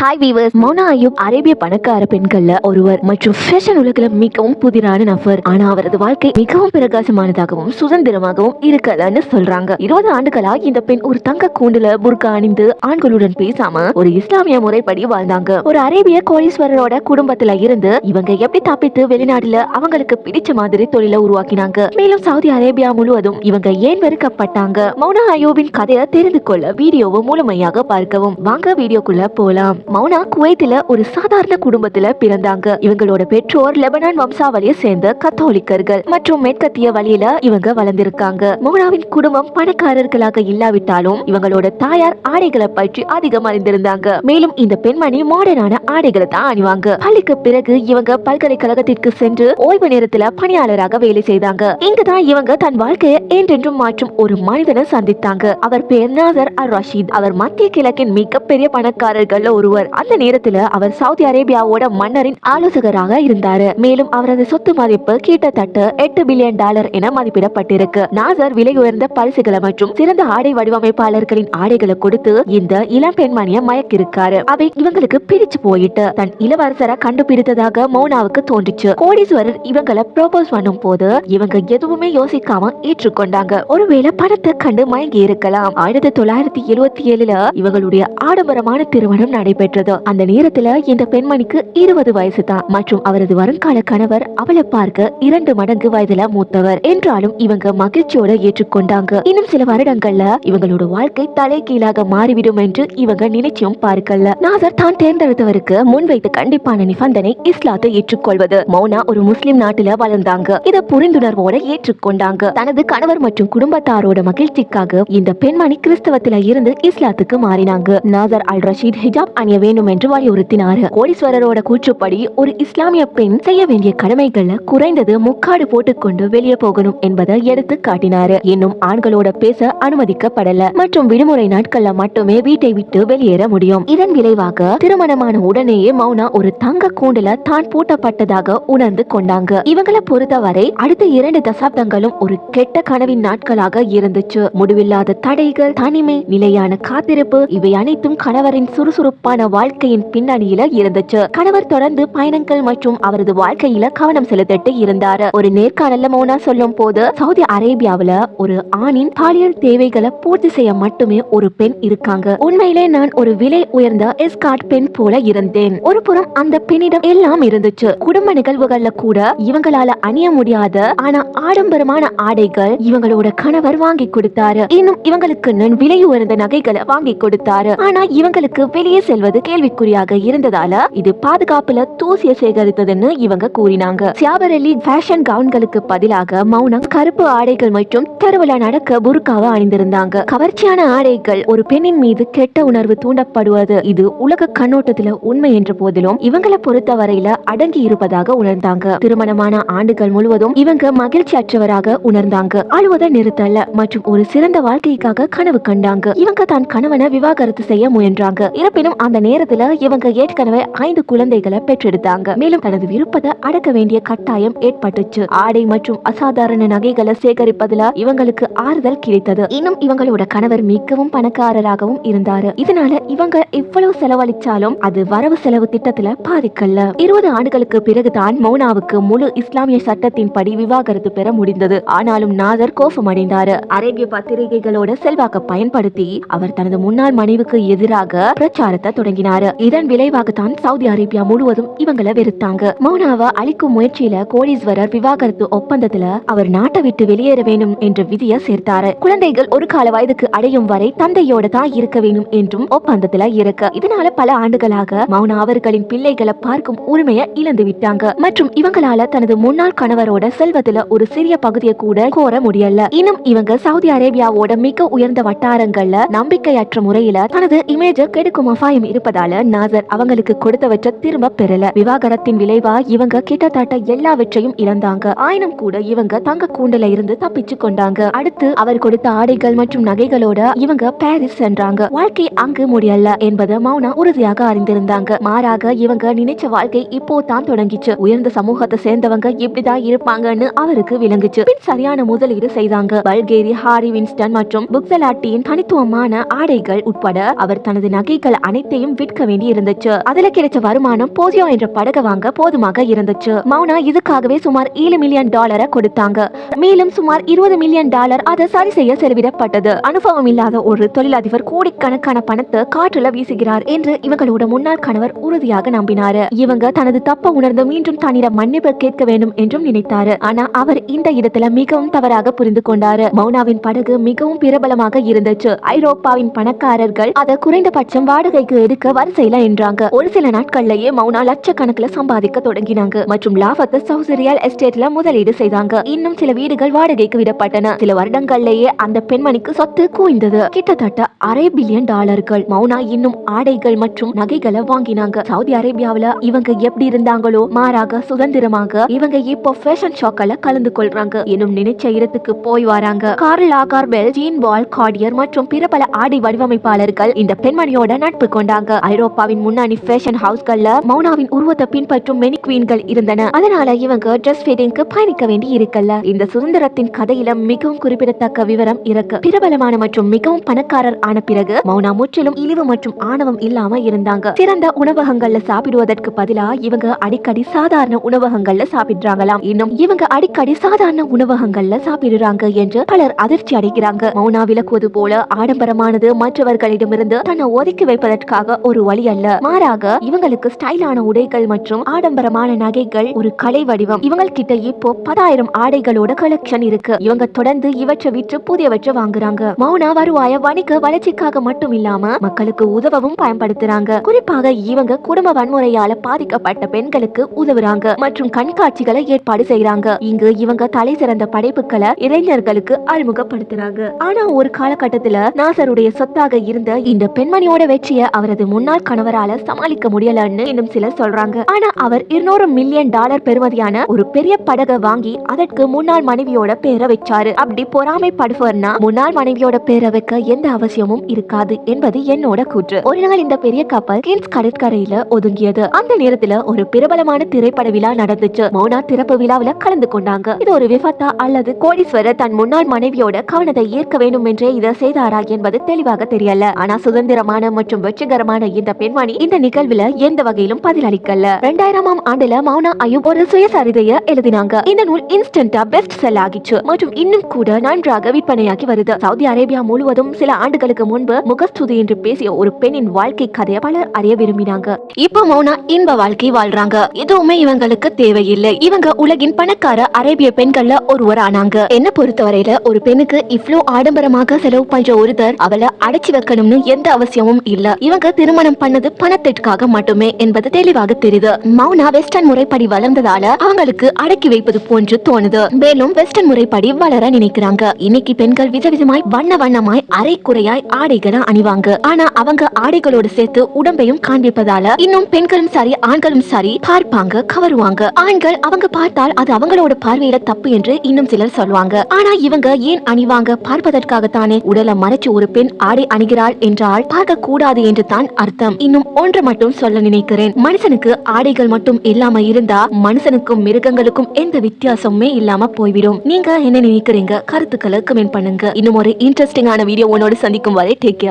Hi viewers Mona Ayub அரேபிய பணக்கார பெண்கள்ல ஒருவர் மற்றும் ஃபேஷன் உலகில் மிகவும் புதிரான நபர். ஆனா அவரது வாழ்க்கை மிகவும் பிரகாசமானதாகவும் சுதந்திரமாகவும் இருக்கலன்னு சொல்றாங்க. இருபது ஆண்டுகளா இந்த பெண் ஒரு தங்க கூண்டுல புர்கா அணிந்து ஆண்களுடன் பேசாம ஒரு இஸ்லாமிய முறைப்படி வாழ்ந்தாங்க. ஒரு அரேபிய கோடீஸ்வரரோட குடும்பத்துல இருந்து இவங்க எப்படி தப்பித்து வெளிநாட்டுல அவங்களுக்கு பிடிச்ச மாதிரி தொழிலை உருவாக்கினாங்க. மேலும் சவுதி அரேபியா முழுவதும் இவங்க ஏன் வெறுக்கப்பட்டாங்க? மௌனா அயூபின் கதையை தெரிந்து கொள்ள வீடியோவை முழுமையாக பார்க்கவும். வாங்க வீடியோக்குள்ள போலாம். மௌனா குவைத்தில ஒரு சாதாரண குடும்பத்துல பிறந்தாங்க. இவங்களோட பெற்றோர் லெபனான் வம்சாவளியை சேர்ந்த கத்தோலிக்கர்கள் மற்றும் மேற்கத்திய வழியில இவங்க வளர்ந்திருக்காங்க. மௌனாவின் குடும்பம் பணக்காரர்களாக இல்லாவிட்டாலும் இவங்களோட தாயார் ஆடைகளை பற்றி அதிகம் அறிந்திருந்தாங்க. மேலும் இந்த பெண்மணி மாடர்னான ஆடைகளை தான் அணிவாங்க. பள்ளிக்கு பிறகு இவங்க பல்கலைக்கழகத்திற்கு சென்று ஓய்வு நேரத்துல பணியாளராக வேலை செய்தாங்க. இங்குதான் இவங்க தன் வாழ்க்கையை என்றென்றும் மாற்றும் ஒரு மனிதனை சந்தித்தாங்க. அவர் பேர் நாசர் அல் ரஷீத் அவர் மத்திய கிழக்கின் மிகப்பெரிய பணக்காரர்கள் ஒருவர். அந்த நேரத்துல அவர் சவுதி அரேபியாவோட மன்னரின் ஆலோசகராக இருந்தாரு. மேலும் அவரது சொத்து மதிப்பு கிட்டத்தட்ட எட்டு பில்லியன் டாலர் என மதிப்பிடப்பட்டிருக்கு. நாசர் விலை உயர்ந்த பரிசுகளை மற்றும் சிறந்த ஆடை வடிவமைப்பாளர்களின் ஆடைகளை கொடுத்து இந்த இளம் பெண்மணியை மயக்கிருக்காரு அவை இவங்களுக்கு பிடிச்சு போயிட்டு தன் இளவரசரை கண்டுபிடித்ததாக மௌனாவுக்கு தோன்றுச்சு. கோடீஸ்வரர் இவங்களை ப்ரோபோஸ் பண்ணும் போது இவங்க எதுவுமே யோசிக்காம ஏற்றுக்கொண்டாங்க. ஒருவேளை பணத்தை கண்டு மயங்கி இருக்கலாம். ஆயிரத்தி தொள்ளாயிரத்தி எழுவத்தி ஏழுல இவங்களுடைய ஆடம்பரமான திருமணம் நடைபெற்றது அந்த நேரத்துல இந்த பெண்மணிக்கு இருபது வயசு தான் மற்றும் அவரது வருங்கால கணவர் அவளை பார்க்க இரண்டு மடங்கு வயதுல மூத்தவர் என்றாலும் இவங்க மகிழ்ச்சியோட ஏற்றுக்கொண்டாங்க. இன்னும் சில வருடங்கள்ல இவங்களோட வாழ்க்கை தலைகீழாக மாறிவிடும் என்று இவங்க நினைச்சும் பார்க்கல. நாசர் தான் தேர்ந்தெடுத்தவருக்கு முன்வைத்த கண்டிப்பான நிபந்தனை இஸ்லாத்தை ஏற்றுக்கொள்வது. மௌனா ஒரு முஸ்லிம் நாட்டுல வளர்ந்தாங்க. இதை புரிந்துணர்வோட ஏற்றுக்கொண்டாங்க. தனது கணவர் மற்றும் குடும்பத்தாரோட மகிழ்ச்சிக்காக இந்த பெண்மணி கிறிஸ்தவத்துல இருந்து இஸ்லாத்துக்கு மாறினாங்க. நாசர் அல் ரஷீத் ஹிஜாப் அணிய வேண்டும் என்று வலியுறுத்தினார். கோடீஸ்வரரோட கூற்றுப்படி ஒரு இஸ்லாமிய பெண் செய்ய வேண்டிய கடமைகளை குறைந்தது முக்காடு போட்டுக்கொண்டு வெளியே போகணும் என்பதை எடுத்து காட்டினார். இன்னும் ஆண்களோட பேச அனுமதிக்கப்படல. மற்றும் விடுமுறை நாட்கள்ல மட்டுமே வீட்டை விட்டு வெளியேற முடியும். இதன் விளைவாக திருமணமான உடனேயே மௌனா ஒரு தங்க கூண்டுல தான் பூட்டப்பட்டதாக உணர்ந்து கொண்டாங்க. இவங்களை பொறுத்தவரை அடுத்த இரண்டு தசாப்தங்களும் ஒரு கெட்ட கனவின் நாட்களாக இருந்துச்சு. முடிவில்லாத தடைகள் தனிமை நிலையான காத்திருப்பு இவை அனைத்தும் கணவரின் சுறுசுறுப்பான வாழ்க்கையின் பின்னணியில இருந்துச்சு. கணவர் தொடர்ந்து பயணங்கள் மற்றும் அவரது வாழ்க்கையில கவனம் செலுத்திட்டு இருந்தாரு. ஒரு நேர்காணல்ல மௌனா சொல்லும் போது சவுதி அரேபியாவில ஒரு ஆணின் பாலியல் தேவைகளை பூர்த்தி செய்ய மட்டுமே ஒரு பெண் இருக்காங்க. உண்மையிலே நான் ஒரு விலை உயர்ந்த எஸ்கார்ட் பெண் போல இருந்தேன். ஒரு புறம் அந்த பெண்ணிடம் எல்லாம் இருந்துச்சு. குடும்ப நிகழ்வுகள்ல கூட இவங்களால அணிய முடியாத ஆனா ஆடம்பரமான ஆடைகள் இவங்களோட கணவர் வாங்கி கொடுத்தாரு. இன்னும் இவங்களுக்கு நான் விலை உயர்ந்த நகைகளை வாங்கி கொடுத்தாரு. ஆனா இவங்களுக்கு வெளியே செல்வது என்பது கேள்விக்குறியாக இருந்ததால இது பாதுகாப்புல தூசிய சேகரித்ததுன்னு இவங்க கூறினாங்க. சியாபரலி ஃபேஷன் கவுன்களுக்கு பதிலாக மௌனம் கருப்பு ஆடைகள் மற்றும் தெருவில் நடக்க புருக்காவை அணிந்திருந்தாங்க. கவர்ச்சியான ஆடைகள் ஒரு பெண்ணின் மீது கெட்ட உணர்வு தூண்டப்படுவது இது உலக கண்ணோட்டத்துல உண்மை என்ற போதிலும் இவங்களை பொறுத்தவரையில அடங்கி இருப்பதாக உணர்ந்தாங்க. திருமணமான ஆண்டுகள் முழுவதும் இவங்க மகிழ்ச்சி அற்றவராக உணர்ந்தாங்க. அழுவதை நிறுத்தல மற்றும் ஒரு சிறந்த வாழ்க்கைக்காக கனவு கண்டாங்க. இவங்க தான் கணவனை விவாகரத்து செய்ய முயன்றாங்க. இருப்பினும் அந்த நேரத்துல இவங்க ஏற்கனவே ஐந்து குழந்தைகளை பெற்றெடுத்தாங்க. மேலும் தனது விருப்பத்தை அடக்க வேண்டிய கட்டாயம் ஏற்பட்டுச்சு. ஆடை மற்றும் அசாதாரண நகைகளை சேகரிப்பதுல இவங்களுக்கு ஆறுதல் கிடைத்தது. இன்னும் இவங்களோட கணவர் மிகவும் பணக்காரராகவும் இருந்தாரு. இதனால இவங்க எவ்வளவு செலவழிச்சாலும் அது வரவு செலவு திட்டத்துல பாதிக்கல இருபது ஆண்டுகளுக்கு பிறகுதான் மௌனாவுக்கு முழு இஸ்லாமிய சட்டத்தின் படி விவாகரத்து பெற முடிந்தது. ஆனாலும் நாதர் கோபம் அடைந்தாரு அரேபிய பத்திரிகைகளோட செல்வாக்க பயன்படுத்தி அவர் தனது முன்னாள் மனைவிக்கு எதிராக பிரச்சாரத்தை தொடங்கினாரு இதன் விளைவாகத்தான் சவுதி அரேபியா முழுவதும் இவங்களை வெறுத்தாங்க. மௌனாவை அழிக்கும் முயற்சியில கோடீஸ்வரர் விவாகரத்து ஒப்பந்தத்துல அவர் நாட்டை விட்டு வெளியேற வேணும் என்ற விதியை சேர்த்தாரு. குழந்தைகள் ஒரு கால வயதுக்கு அடையும் வரை தந்தையோட தான் இருக்க வேணும் என்றும் ஒப்பந்தத்துல இருக்கு. இதனால பல ஆண்டுகளாக மௌனா அவர்களின் பிள்ளைகளை பார்க்கும் உரிமையை இழந்து விட்டாங்க. மற்றும் இவங்களால தனது முன்னாள் கணவரோட செல்வத்துல ஒரு சிறிய பகுதியை கூட கோர முடியல. இன்னும் இவங்க சவுதி அரேபியாவோட மிக உயர்ந்த வட்டாரங்கள்ல நம்பிக்கையற்ற முறையில தனது இமேஜ கெடுக்கும் அபாயம் இருப்பதால நாசர் அவங்களுக்கு கொடுத்தவற்றை திரும்ப பெறல. விவாகரத்தின் விளைவா இவங்க கிட்டத்தட்ட எல்லாவற்றையும் இழந்தாங்க. ஆயினும் கூட இவங்க தங்க கூண்டல இருந்து தப்பிச்சு கொண்டாங்க. அடுத்து அவர் கொடுத்த ஆடைகள் மற்றும் நகைகளோட இவங்க பாரிஸ் சென்றாங்க. வாழ்க்கை அங்கு முடியல என்பதை மௌனா உறுதியாக அறிந்திருந்தாங்க. மாறாக இவங்க நினைச்ச வாழ்க்கை இப்போ தான் தொடங்கிச்சு. உயர்ந்த சமூகத்தை சேர்ந்தவங்க இப்படிதான் இருப்பாங்கன்னு அவருக்கு விளங்குச்சு. பின் சரியான முதலீடு செய்தாங்க. பல்கேரி ஹாரி வின்ஸ்டன் மற்றும் புக்சலாட்டியின் தனித்துவமான ஆடைகள் உட்பட அவர் தனது நகைகள் அனைத்தையும் படகையும் விற்க வேண்டி இருந்துச்சு அதுல கிடைச்ச வருமானம் போசியோ என்ற படகை வாங்க போதுமாக இருந்துச்சு. மௌனா இதுக்காகவே சுமார் ஏழு மில்லியன் டாலரை கொடுத்தாங்க. மேலும் சுமார் இருபது மில்லியன் டாலர் அதை சரி செய்ய செலவிடப்பட்டது. அனுபவம் இல்லாத ஒரு தொழிலதிபர் கோடிக்கணக்கான பணத்தை காற்றுல வீசுகிறார் என்று இவங்களோட முன்னாள் கணவர் உறுதியாக நம்பினாரு. இவங்க தனது தப்ப உணர்ந்து மீண்டும் தன்னிடம் மன்னிப்பு கேட்க வேண்டும் என்றும் நினைத்தாரு. ஆனா அவர் இந்த இடத்துல மிகவும் தவறாக புரிந்து கொண்டாரு. மௌனாவின் படகு மிகவும் பிரபலமாக இருந்துச்சு. ஐரோப்பாவின் பணக்காரர்கள் அதை குறைந்தபட்சம் வாடகைக்கு எடுக்க வரிசையில என்றாங்க ஒரு சில நாட்கள்லயே மௌனா லட்சக்கணக்கில் சம்பாதிக்க தொடங்கினாங்க. மற்றும் லாபத்தை சவுத் ரியல் எஸ்டேட்ல முதலீடு செய்தாங்க. இன்னும் சில வீடுகள் வாடகைக்கு விடப்பட்டன. சில வருடங்கள்லயே அந்த பெண்மணிக்கு சொத்து குவிந்தது. கிட்டத்தட்ட அரை பில்லியன் டாலர்கள். மௌனா இன்னும் ஆடைகள் மற்றும் நகைகளை வாங்கினாங்க. சவுதி அரேபியாவில இவங்க எப்படி இருந்தாங்களோ மாறாக சுதந்திரமாக இவங்க இப்போ ஃபேஷன் ஷோக்கல கலந்து கொள்றாங்க. இன்னும் நினைச்ச இடத்துக்கு போய் வராங்க. கார்ல் ஆகார்பெல் ஜீன் பால் கார்டியர் மற்றும் பிற பல ஆடை வடிவமைப்பாளர்கள் இந்த பெண்மணியோட நட்பு கொண்டாங்க. ஐரோப்பாவின் முன்னணி ஃபேஷன் ஹவுஸ்கள்ல மௌனாவின் உருவத்தை பின்பற்றும் மெனி குவீன்கள் இருந்தன. அதனால இவங்க ட்ரெஸ் ஃபீடிங்க்கு பயணிக்க வேண்டி இருக்கல்ல இந்த சுதந்திரத்தின் கதையில மிகவும் குறிப்பிடத்தக்க விவரம் இருக்கு. பிரபலமான மற்றும் மிகவும் பணக்காரர் ஆன பிறகு மௌனா முற்றிலும் இழிவு மற்றும் ஆணவம் இல்லாம இருந்தாங்க. சிறந்த உணவகங்கள்ல சாப்பிடுவதற்கு பதிலா இவங்க அடிக்கடி சாதாரண உணவகங்கள்ல சாப்பிடுறாங்களாம். இன்னும் இவங்க அடிக்கடி சாதாரண உணவகங்கள்ல சாப்பிடுறாங்க என்று பலர் அதிர்ச்சி அடைகிறாங்க. மௌனா விளக்குவது போல ஆடம்பரமானது மற்றவர்களிடமிருந்து தன்னை ஒதுக்கி வைப்பதற்காக ஒரு வழி அல்ல. மாறாக இவங்களுக்கு ஸ்டைலான உடைகள் மற்றும் ஆடம்பரமான நகைகள் ஒரு கலை வடிவம். இவங்க கிட்ட இப்போ பதாயிரம் ஆடைகளோட கலெக்ஷன் இருக்கு. இவங்க தொடர்ந்து இவற்றை விற்று புதியவற்றை வாங்குறாங்க. மௌனா வருவாய வணிக வளர்ச்சிக்காக மட்டும் இல்லாம மக்களுக்கு உதவவும் பயன்படுத்துறாங்க. குறிப்பாக இவங்க குடும்ப வன்முறையால பாதிக்கப்பட்ட பெண்களுக்கு உதவுறாங்க மற்றும் கண்காட்சிகளை ஏற்பாடு செய்யறாங்க இங்கு இவங்க தலை சிறந்த படைப்புகளை இளைஞர்களுக்கு அறிமுகப்படுத்துறாங்க. ஆனா ஒரு காலகட்டத்துல நாசருடைய சொத்தாக இருந்த இந்த பெண்மணியோட வெற்றியை அவரது முன்னாள் கணவரால சமாளிக்க முடியலன்னு இன்னும் சிலர் சொல்றாங்க. ஆனா அவர் இருநூறு மில்லியன் டாலர் பெறுமதியான ஒரு பெரிய படகை வாங்கி அதற்கு முன்னாள் மனைவியோட பேரை வச்சாரு. அப்படி பொறாமைப்படுபவர்னா முன்னாள் மனைவியோட பேரை வைக்க எந்த அவசியமும் இருக்காது என்பது என்னோட கூற்று. ஒரு நாள் இந்த பெரிய கப்பல் கின்ஸ் கடற்கரையில ஒதுங்கியது. அந்த நேரத்துல ஒரு பிரபலமான திரைப்பட விழா நடந்துச்சு. மௌனா திறப்பு விழாவில கலந்து கொண்டாங்க. இது ஒரு விபத்தா அல்லது கோடீஸ்வரர் தன் முன்னாள் மனைவியோட கவனத்தை ஈர்க்க வேண்டும் என்றே இதை செய்தாரா என்பது தெளிவாக தெரியல. ஆனா சுதந்திரமான மற்றும் வெற்றிகரமான இந்த பெண்மணி இந்த நிகழ்வுல எந்த வகையிலும் பதிலளிக்கல. ரெண்டாயிரமாம் ஆண்டுல மௌனா அயூப் ஒரு சுயசரிதைய எழுதினாங்க. இந்த நூல் இன்ஸ்டன்டா பெஸ்ட் செல் ஆகிச்சு. மற்றும் இன்னும் கூட நன்றாக விற்பனையாகி வருது. சவுதி அரேபியா முழுவதும் சில ஆண்டுகளுக்கு முன்பு முகஸ்துதி என்று பேசிய ஒரு பெண்ணின் வாழ்க்கை கதையை பலர் அறிய விரும்பினாங்க. இப்போ மௌனா இன்ப வாழ்க்கை வாழ்றாங்க. எதுவுமே இவங்களுக்கு தேவையில்லை. இவங்க உலகின் பணக்கார அரேபிய பெண்கள்ல ஒருவர் ஆனாங்க என்ன பொறுத்தவரையில ஒரு பெண்ணுக்கு இவ்வளவு ஆடம்பரமாக செலவு பண்ற ஒருத்தர் அவளை அடைச்சி வைக்கணும்னு எந்த அவசியமும் இல்ல. இவங்க திருமணம் பண்ணது பணத்திற்காக மட்டுமே என்பது தெளிவாக தெரியுது மௌனா வெஸ்டர்ன் முறைப்படி வளர்ந்ததால அவங்களுக்கு அடக்கி வைப்பது போன்று தோணுது. மேலும் வெஸ்டர்ன் முறைப்படி வளர நினைக்கிறாங்க. இன்னைக்கு பெண்கள் விதவிதமாய் வண்ண வண்ணமாய் அரை குறையாய் ஆடைகளை அணிவாங்க. ஆனா அவங்க ஆடைகளோடு சேர்த்து உடம்பையும் காண்பிப்பதால இன்னும் பெண்களும் சரி ஆண்களும் சரி பார்ப்பாங்க கவருவாங்க. ஆண்கள் அவங்க பார்த்தால் அது அவங்களோட பார்வையில தப்பு என்று இன்னும் சிலர் சொல்லுவாங்க ஆனா இவங்க ஏன் அணிவாங்க? பார்ப்பதற்காகத்தானே உடலை மறைச்சு ஒரு பெண் ஆடை அணிகிறாள் என்றால் பார்க்க கூடாது என்று தான் அர்த்தம். இன்னும் ஒன்று மட்டும் சொல்ல நினைக்கிறேன். மனுஷனுக்கு ஆடைகள் மட்டும் இல்லாம இருந்தா மனுஷனுக்கும் மிருகங்களுக்கும் எந்த வித்தியாசமுமே இல்லாம போய்விடும். நீங்க என்ன நினைக்கிறீங்க? கருத்துக்களை கமெண்ட் பண்ணுங்க. இன்னும் ஒரு இன்ட்ரெஸ்டிங்கான வீடியோ உன்னோட சந்திக்கும் வரை டேக் கேர்